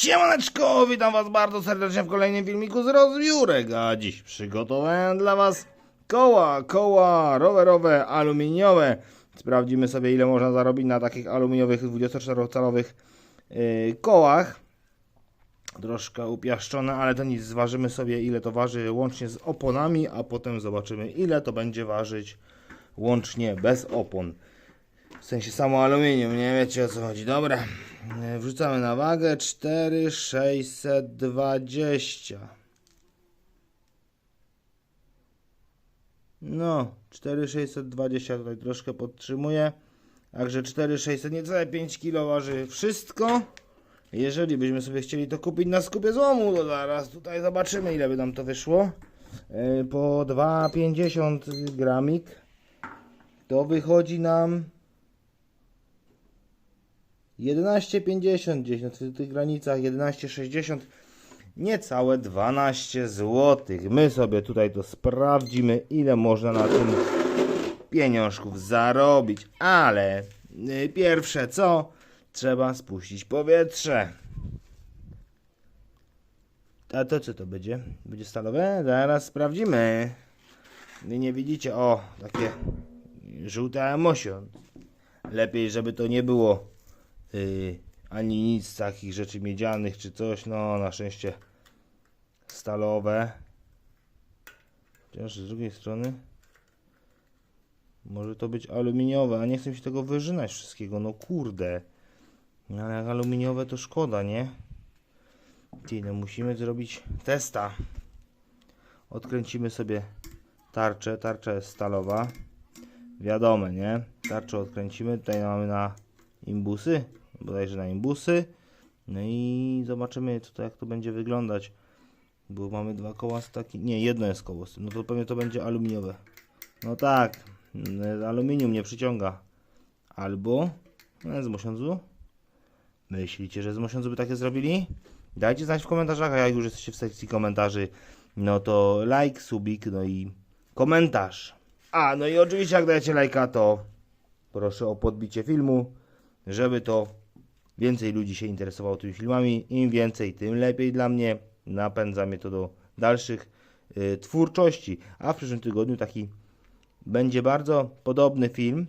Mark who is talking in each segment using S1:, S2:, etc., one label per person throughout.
S1: Siemaneczko, witam was bardzo serdecznie w kolejnym filmiku z rozbiórek, a dziś przygotowałem dla was koła, koła rowerowe, aluminiowe. Sprawdzimy sobie ile można zarobić na takich aluminiowych 24-calowych yy, kołach. Troszkę upiaszczone, ale to nic, zważymy sobie ile to waży łącznie z oponami, a potem zobaczymy ile to będzie ważyć łącznie bez opon. W sensie samo aluminium, nie wiecie o co chodzi. Dobra, e, wrzucamy na wagę 4620. No, 4620 tutaj troszkę podtrzymuję. Także 4600, niecałe 5 kg waży wszystko. Jeżeli byśmy sobie chcieli to kupić na skupie złomu, to zaraz tutaj zobaczymy ile by nam to wyszło. E, Po 2,50 gramik. To wychodzi nam 11,50 gdzieś na tych granicach, 11,60 niecałe 12 zł. My sobie tutaj to sprawdzimy, ile można na tym pieniążków zarobić. Ale y, pierwsze co? Trzeba spuścić powietrze. A to co to będzie? Będzie stalowe? Zaraz sprawdzimy. Nie widzicie, o, takie żółte emosio. Lepiej, żeby to nie było ani nic takich rzeczy miedzianych czy coś. No, na szczęście stalowe. Chociaż z drugiej strony może to być aluminiowe, a nie chcę się tego wyżynać wszystkiego. No kurde. No, ale jak aluminiowe to szkoda, nie? Ty, no musimy zrobić testa. Odkręcimy sobie tarczę. Tarcza jest stalowa. Wiadome, nie? Tarczę odkręcimy. Tutaj mamy na imbusy. Bodajże na imbusy. No i zobaczymy tutaj jak to będzie wyglądać. Bo mamy dwa koła z. Nie, jedno jest koło z tym. No to pewnie to będzie aluminiowe. No tak. mm, Aluminium nie przyciąga. Albo no, z mosiądzu. Myślicie, że z mosiądzu by takie zrobili? Dajcie znać w komentarzach, a jak już jesteście w sekcji komentarzy, no to like, subik, no i komentarz. A, no i oczywiście jak dajecie lajka, to proszę o podbicie filmu, żeby to więcej ludzi się interesowało tymi filmami. Im więcej, tym lepiej dla mnie. Napędza mnie to do dalszych y, twórczości. A w przyszłym tygodniu taki będzie bardzo podobny film,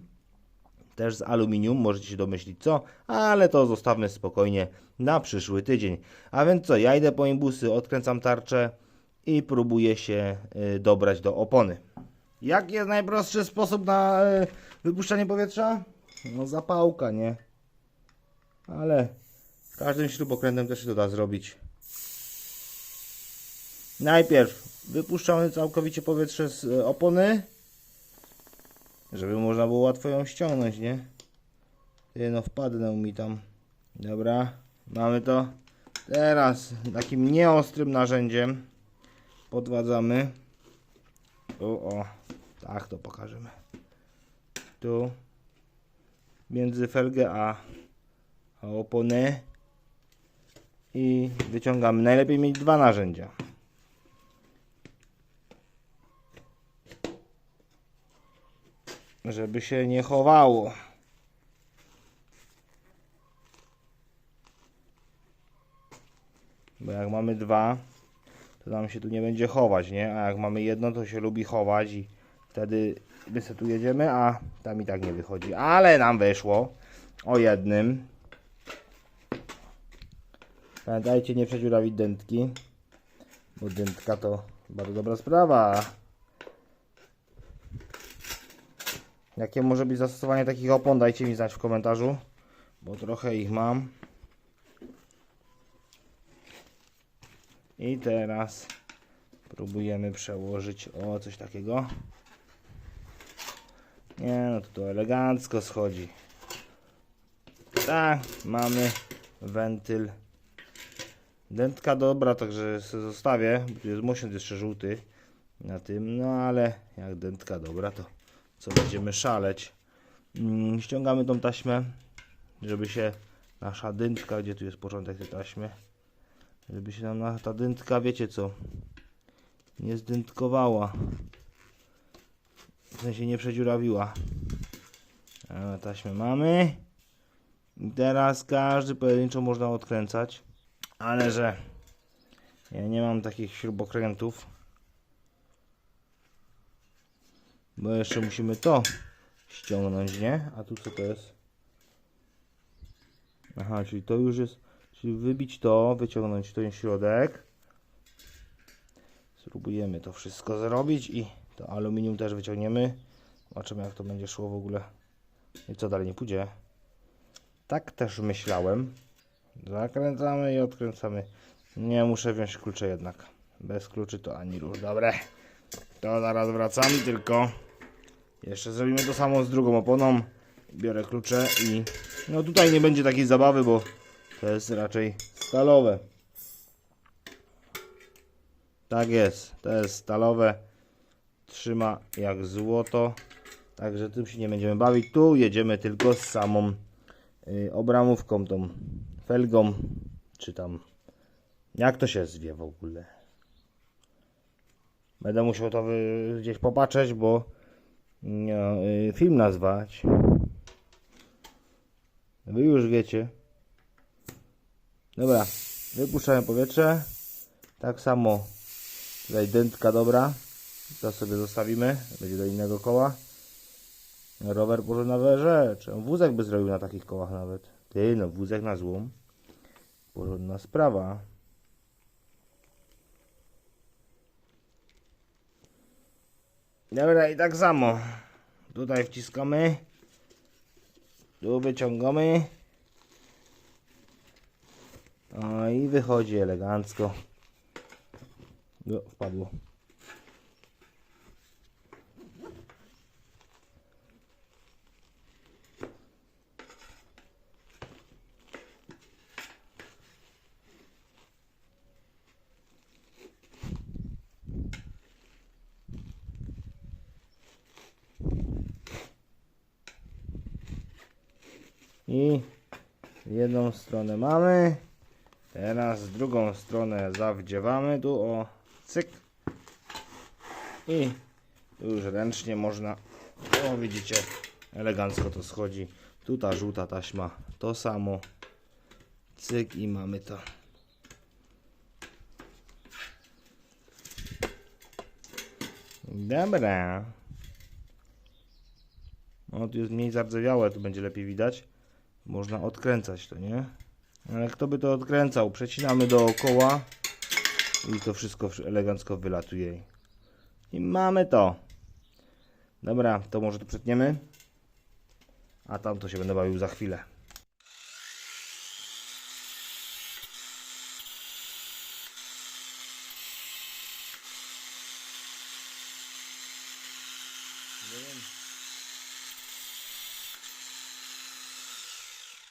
S1: też z aluminium, możecie się domyślić co, ale to zostawmy spokojnie na przyszły tydzień. A więc co, ja idę po imbusy, odkręcam tarczę i próbuję się y, dobrać do opony. Jaki jest najprostszy sposób na y, wypuszczanie powietrza? No zapałka, nie? Ale każdym śrubokrętem też się to da zrobić. Najpierw wypuszczamy całkowicie powietrze z y, opony, żeby można było łatwo ją ściągnąć, nie? Ty, no wpadnę mi tam. Dobra, mamy to. Teraz takim nieostrym narzędziem podwadzamy. Tu, o, tak to pokażemy. Tu, między felgę a, a oponę i wyciągamy. Najlepiej mieć dwa narzędzia. Żeby się nie chowało. Bo jak mamy dwa, to nam się tu nie będzie chować, nie? A jak mamy jedno, to się lubi chować i wtedy my sobie tu jedziemy, a tam i tak nie wychodzi. Ale nam wyszło o jednym. Pamiętajcie, nie przedziurawić dętki, bo dętka to bardzo dobra sprawa. Jakie może być zastosowanie takich opon? Dajcie mi znać w komentarzu, bo trochę ich mam. I teraz próbujemy przełożyć o coś takiego. Nie, no to to elegancko schodzi. Tak, mamy wentyl. Dętka dobra, także zostawię. jest mosiąc jeszcze żółty na tym, no ale jak dętka dobra, to co będziemy szaleć. Mm, ściągamy tą taśmę, żeby się nasza dętka, gdzie tu jest początek tej taśmy, żeby się nam na- ta dętka, wiecie co, nie zdętkowała. W sensie nie przedziurawiła. Taśmę mamy. I teraz każdy pojedynczo można odkręcać. Ale że ja nie mam takich śrubokrętów. Bo jeszcze musimy to ściągnąć, nie? A tu co to jest? Aha, czyli to już jest. Czyli wybić to, wyciągnąć ten środek. Spróbujemy to wszystko zrobić i to aluminium też wyciągniemy. Zobaczymy jak to będzie szło w ogóle. I co dalej nie pójdzie. Tak też myślałem. Zakręcamy i odkręcamy. Nie muszę wziąć klucze jednak. Bez kluczy to ani rusz. Dobre. To zaraz wracam, tylko jeszcze zrobimy to samo z drugą oponą. Biorę klucze i no tutaj nie będzie takiej zabawy, bo to jest raczej stalowe. Tak jest, to jest stalowe. Trzyma jak złoto. Także tym się nie będziemy bawić. Tu jedziemy tylko z samą y, obramówką, tą felgą, czy tam jak to się zwie w ogóle. Będę musiał to gdzieś popatrzeć, bo no, y, film nazwać. Wy już wiecie. Dobra, wypuszczamy powietrze. Tak samo tutaj dętka dobra. To sobie zostawimy. Będzie do innego koła. Rower porządna rzecz. Wózek by zrobił na takich kołach nawet. Ty, no wózek na złom. Porządna sprawa. Dobra, i tak samo. Tutaj wciskamy. Tu wyciągamy. O, i wychodzi elegancko. No, wpadło. I jedną stronę mamy. Teraz drugą stronę zawdziewamy. Tu o cyk. I już ręcznie można. O widzicie, elegancko to schodzi. Tu ta żółta taśma to samo. Cyk i mamy to. Dobra. O, tu jest mniej zardzewiałe, tu będzie lepiej widać. Można odkręcać to, nie? Ale kto by to odkręcał? Przecinamy dookoła i to wszystko elegancko wylatuje. I mamy to. Dobra, to może to przetniemy. A tam to się będę bawił za chwilę.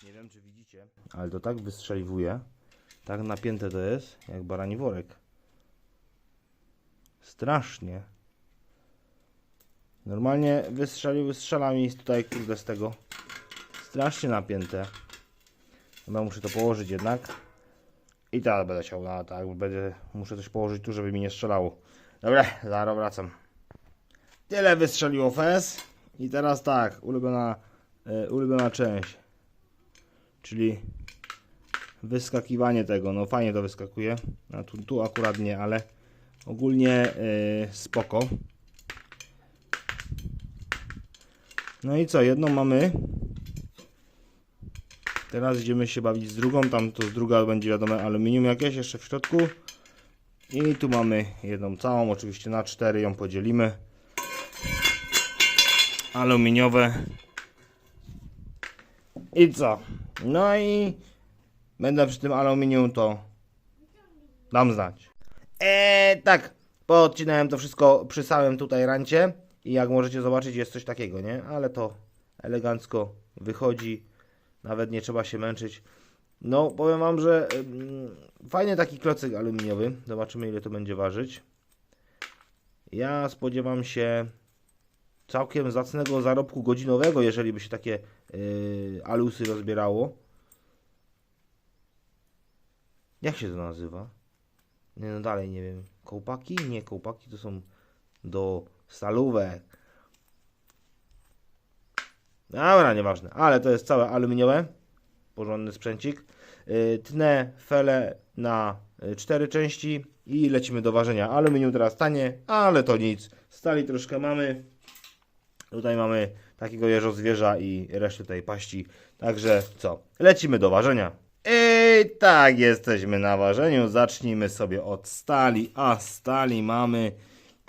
S1: Nie wiem, czy widzicie, ale to tak wystrzeliwuje, tak napięte to jest, jak barani worek. Strasznie. Normalnie wystrzelił, wystrzela mi tutaj, kurde, z tego. Strasznie napięte. Chyba muszę to położyć jednak. I teraz będę chciał, no tak, będę, muszę coś położyć tu, żeby mi nie strzelało. Dobra, zaraz wracam. Tyle wystrzeliło FS. I teraz tak, ulubiona, e, ulubiona część czyli wyskakiwanie tego, no fajnie to wyskakuje, a tu, tu akurat nie, ale ogólnie yy, spoko. No i co, jedną mamy. Teraz idziemy się bawić z drugą, tam to z druga będzie wiadomo aluminium jakieś jeszcze w środku. I tu mamy jedną całą, oczywiście na cztery ją podzielimy. Aluminiowe. I co? No i będę przy tym aluminium to dam znać. Eee, tak, poodcinałem to wszystko przy samym tutaj rancie i jak możecie zobaczyć jest coś takiego, nie? Ale to elegancko wychodzi, nawet nie trzeba się męczyć. No, powiem Wam, że ym, fajny taki klocyk aluminiowy. Zobaczymy ile to będzie ważyć. Ja spodziewam się całkiem zacnego zarobku godzinowego, jeżeli by się takie yy, alusy rozbierało. Jak się to nazywa? Nie, no dalej nie wiem. Kołpaki? Nie, kołpaki to są do stalówek. Dobra, nieważne. Ale to jest całe aluminiowe. Porządny sprzęcik. Y, Tnę felę na y, cztery części i lecimy do ważenia. Aluminium teraz tanie, ale to nic. Stali troszkę mamy. Tutaj mamy takiego jeżozwierza i resztę tej paści. Także co? Lecimy do ważenia. I tak, jesteśmy na ważeniu. Zacznijmy sobie od stali. A stali mamy.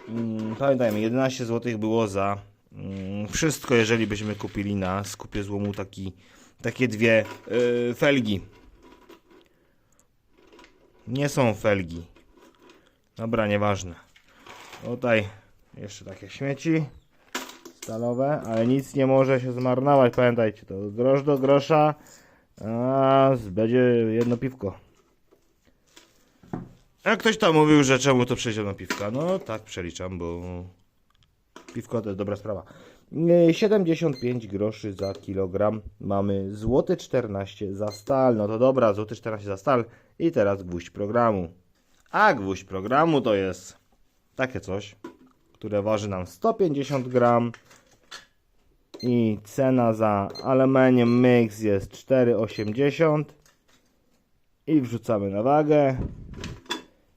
S1: Mm, pamiętajmy, 11 zł było za mm, wszystko, jeżeli byśmy kupili na skupie złomu taki, takie dwie yy, felgi. Nie są felgi. Dobra, nieważne. Tutaj jeszcze takie śmieci stalowe, ale nic nie może się zmarnować. Pamiętajcie, to grosz do grosza, a będzie jedno piwko. A ktoś tam mówił, że czemu to przejść jedno piwka. No tak przeliczam, bo piwko to jest dobra sprawa. Yy, 75 groszy za kilogram. Mamy złoty 14 za stal. No to dobra, złoty 14 za stal. I teraz gwóźdź programu. A gwóźdź programu to jest takie coś, które waży nam 150 gram. I cena za aluminium mix jest 4,80. I wrzucamy na wagę.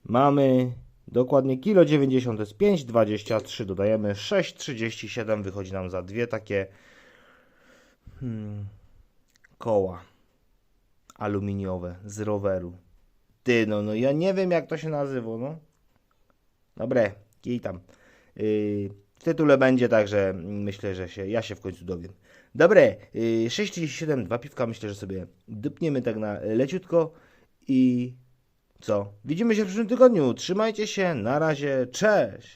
S1: Mamy dokładnie kilo 90 to jest 5,23. Dodajemy 6,37. Wychodzi nam za dwie takie hmm, koła aluminiowe z roweru. Ty, no, no ja nie wiem jak to się nazywa, no. Dobre, kij tam. Yy, w tytule będzie, także myślę, że się, ja się w końcu dowiem. Dobre, yy, 6,37, dwa piwka, myślę, że sobie dupniemy tak na leciutko i co? Widzimy się w przyszłym tygodniu. Trzymajcie się, na razie, cześć!